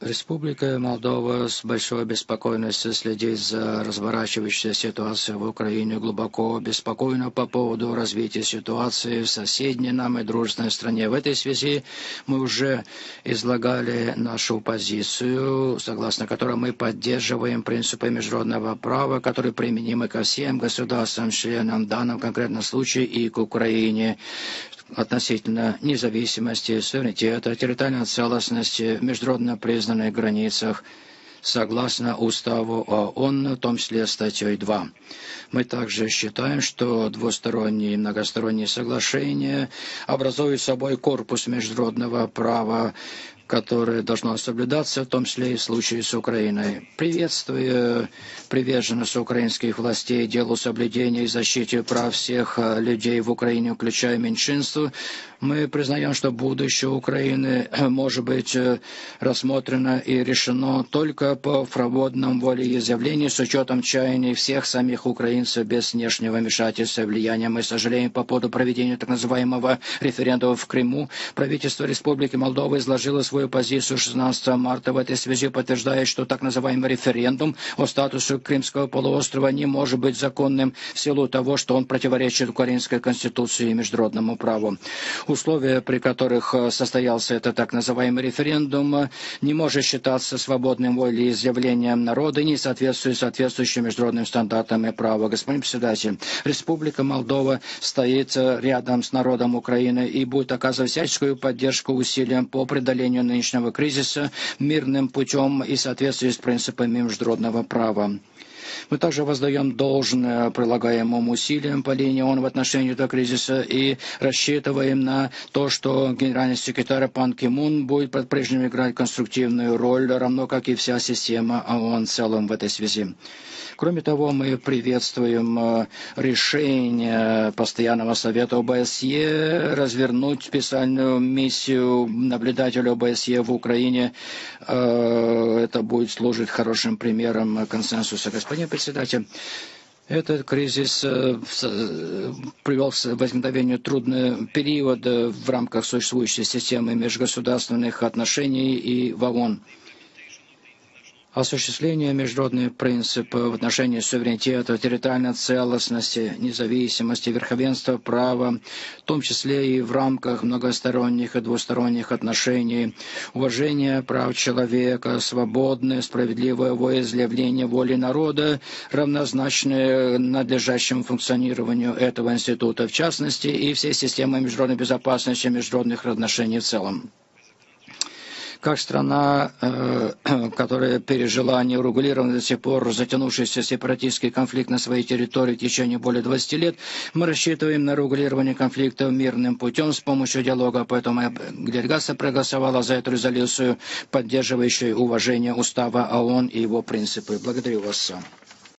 Республика Молдова с большой беспокойностью следит за разворачивающейся ситуацией в Украине, глубоко обеспокоена по поводу развития ситуации в соседней нам и дружной стране. В этой связи мы уже излагали нашу позицию, согласно которой мы поддерживаем принципы международного права, которые применимы ко всем государствам-членам, в данном конкретном случае и к Украине относительно независимости, суверенитета, территориальной целостности, международно признанных границах, согласно Уставу ООН, в том числе статьей 2. Мы также считаем, что двусторонние и многосторонние соглашения образуют собой корпус международного права, которое должно соблюдаться, в том числе и в случае с Украиной. Приветствую приверженность украинских властей делу соблюдения и защите прав всех э, людей в Украине, включая меньшинство, мы признаем, что будущее Украины э, может быть э, рассмотрено и решено только по свободном волеизъявлению с учетом чаяний всех самих украинцев без внешнего вмешательства и влияния. Мы сожалеем по поводу проведения так называемого референдума в Крыму. Правительство Республики Молдова изложило свою позицию 16 марта. В этой связи подтверждает, что так называемый референдум о статусе Крымского полуострова не может быть законным в силу того, что он противоречит украинской конституции и международному праву условия, при которых э, состоялся этот так называемый референдум, э, не может считаться свободным волеизъявлением народа и не соответствует соответствующим международным стандартам и права. Господин председатель, Республика Молдова стоит э, рядом с народом Украины и будет оказывать всяческую поддержку усилиям по преодолению нынешнего кризиса мирным путем и в соответствии с принципами международного права. Мы также воздаем должное прилагаемым усилиям по линии ООН в отношении этого кризиса и рассчитываем на то, что генеральный секретарь Пан Ки Мун будет по-прежнему играть конструктивную роль, равно как и вся система ООН в целом в этой связи. Кроме того, мы приветствуем э, решение Постоянного совета ОБСЕ развернуть специальную миссию наблюдателя ОБСЕ в Украине. Э, это будет служить хорошим примером консенсуса. Господин председатель, этот кризис э, привел к возникновению трудного периода в рамках существующей системы межгосударственных отношений и в осуществление международных принципов в отношении суверенитета, территориальной целостности, независимости, верховенства права, в том числе и в рамках многосторонних и двусторонних отношений, уважение прав человека, свободное, справедливое волеизъявление воли народа, равнозначное надлежащему функционированию этого института в частности и всей системы международной безопасности международных отношений в целом. Как страна, э, которая пережила неурегулированный до сих пор затянувшийся сепаратистский конфликт на своей территории в течение более 20 лет, мы рассчитываем на регулирование конфликта мирным путем с помощью диалога. Поэтому делегация проголосовала за эту резолюцию, поддерживающую уважение устава ООН и его принципы. Благодарю вас.